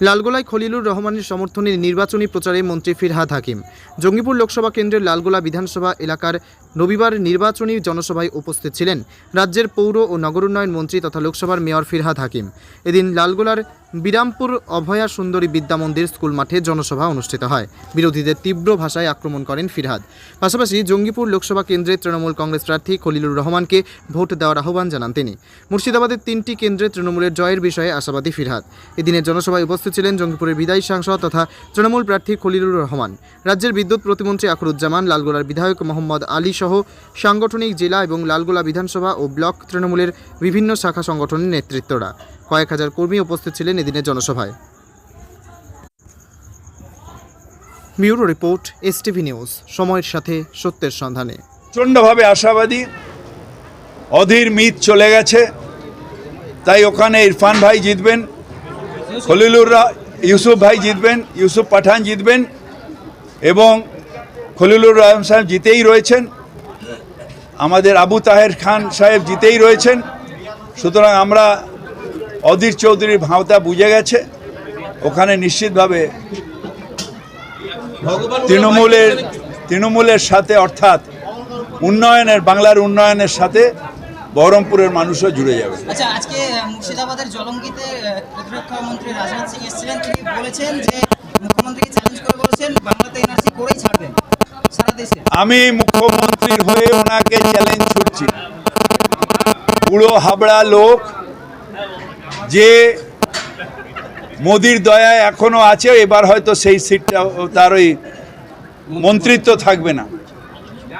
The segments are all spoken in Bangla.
লালগোলায় খলিলুর রহমানের সমর্থনে নির্বাচনী প্রচারে মন্ত্রী ফিরহাদ হাকিম। জঙ্গিপুর লোকসভা কেন্দ্রের লালগোলা বিধানসভা এলাকার রবিবার নির্বাচনী জনসভায় উপস্থিত ছিলেন রাজ্যের পৌর ও নগর উন্নয়ন মন্ত্রী তথা লোকসভার মেয়র ফিরহাদ হাকিম। এদিন লালগোলার বিরামপুর অভয়া সুন্দরী বিদ্যা মন্দির স্কুল মাঠে জনসভা অনুষ্ঠিত হয়। বিরোধীদের তীব্র ভাষায় আক্রমণ করেন ফিরহাদ। পাশাপাশি জঙ্গিপুর লোকসভা কেন্দ্রে তৃণমূল কংগ্রেস প্রার্থী খলিলুর রহমানকে ভোট দেওয়ার আহ্বান জানান তিনি। মুর্শিদাবাদের তিনটি কেন্দ্রে তৃণমূলের জয়ের বিষয়ে আশাবাদী ফিরহাদ। এদিনের জনসভায় উপস্থিত ছিলেন জঙ্গিপুরের বিদায়ী সাংসদ তথা তৃণমূল প্রার্থী খলিলুর রহমান। রাজ্যের বিদ্যুৎ প্রতিমন্ত্রী আখরুজ্জামান, লালগোলার বিধায়ক মোহাম্মদ আলী সহ সাংগঠনিক জেলা এবং লালগোলা বিধানসভা ও ব্লক তৃণমূলের বিভিন্ন শাখা সংগঠনের নেতৃত্বরা। কয়েক হাজার কর্মী উপস্থিত ছিলেন এদিনের জনসভায়। ব্যুরো রিপোর্ট, এসটিভি নিউজ, সময়ের সাথে সত্যের সন্ধানে। প্রচণ্ডভাবে আশাবাদী, অধীর মিত চলে গেছে, তাই ওখানে ইরফান ভাই জিতবেন খলিলুররা ইউসুফ ভাই জিতবেন, ইউসুফ পাঠান জিতবেন, এবং খলিলুর রহমান সাহেব জিতেই রয়েছেন, আমাদের আবু তাহের খান সাহেব জিতেই রয়েছেন, সুতরাং আমরা অধীর চৌধুরীর ভাওতা বুঝে গেছে। ওখানে নিশ্চিতভাবে তৃণমূলের তৃণমূলের সাথে অর্থাৎ উন্নয়নের বাংলার উন্নয়নের সাথে বহরমপুরের মানুষও জুড়ে যাবে। আচ্ছা আজকে মুর্শিদাবাদের জলঙ্গিতে প্রতিরক্ষা মন্ত্রী রাজনাথ সিং এসেছিলেন। তিনি বলেছেন যে মুখ্যমন্ত্রীকে চ্যালেঞ্জ করে বলেছেন বাংলাতে এনআরসি করেই ছাড়বেন আমি মুখ্যমন্ত্রীর হয়ে ওনাকে চ্যালেঞ্জ ছুটছি পুরো হাবড়া লোক যে মোদির দয়ায় এখনও আছে, এবার হয়তো সেই সিটটা তার ওই মন্ত্রিত্ব থাকবে না।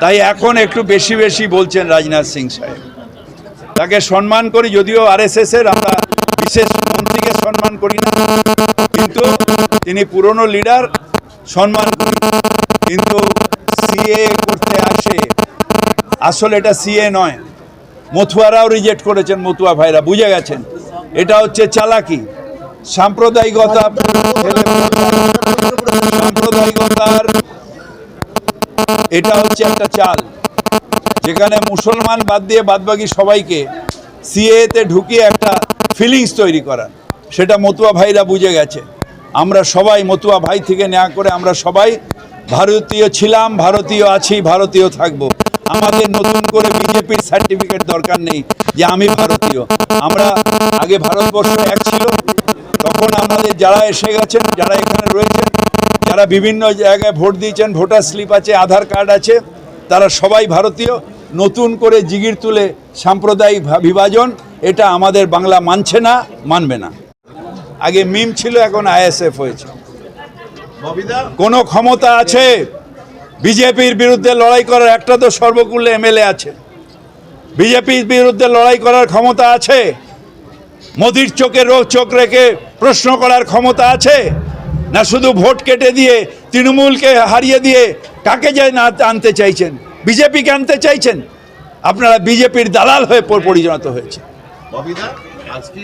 তাই এখন একটু বেশি বেশি বলছেন রাজনাথ সিং সাহেব। তাকে সম্মান করি, যদিও আরএসএস এর আমরা বিশেষ মন্ত্রীকে সম্মান করি না, কিন্তু তিনি পুরনো লিডার, সম্মান করি। কিন্তু সিএ করতে আসে, আসলে এটা সিএ নয়। মথুয়ারাও রিজেক্ট করেছেন মতুয়া ভাইরা, বুঝে গেছেন? এটা হচ্ছে চালাকি। সাম্প্রদায়িকতা, সাম্প্রদায়িকতার, এটা হচ্ছে একটা চাল। যেখানে মুসলমান বাদ দিয়ে বাদবাকি সবাইকে সিএতে ঢুকিয়ে একটা ফিলিংস তৈরি করা। সেটা মতুয়া ভাইরা বুঝে গেছে। আমরা সবাই মতুয়া ভাই থেকে নেওয়া করে আমরা সবাই ভারতীয় ছিলাম, ভারতীয় আছি, ভারতীয় থাকব। আমাদের নতুন করে বিজেপির সার্টিফিকেট দরকার নেই যে আমি ভারতীয়। আমরা আগে ভারতবর্ষ এক ছিল তখন আমাদের যারা এসে গেছেন যারা এখানে রয়েছেন যারা বিভিন্ন জায়গায় ভোট দিয়েছেন ভোটার স্লিপ আছে আধার কার্ড আছে তারা সবাই ভারতীয়। নতুন করে জিগির তুলে সাম্প্রদায়িক বিভাজন এটা আমাদের বাংলা মানছে না মানবে না। আগে মিম ছিল এখন আইএসএফ হয়েছে। কোনো ক্ষমতা আছে? বিজেপির বিরুদ্ধে লড়াই করার একটা তো সর্বকুল্লে এমএলএ আছে। বিজেপির বিরুদ্ধে লড়াই করার ক্ষমতা আছে? মোদির চোখে চোখ রেখে প্রশ্ন করার ক্ষমতা আছে? না শুধু ভোট কেটে দিয়ে তৃণমূলকে হারিয়ে দিয়ে কাকে যে না আনতে চাইছেন? বিজেপিকে আনতে চাইছেন? আপনারা বিজেপির দালাল হয়ে পরিণত হয়েছে আজকে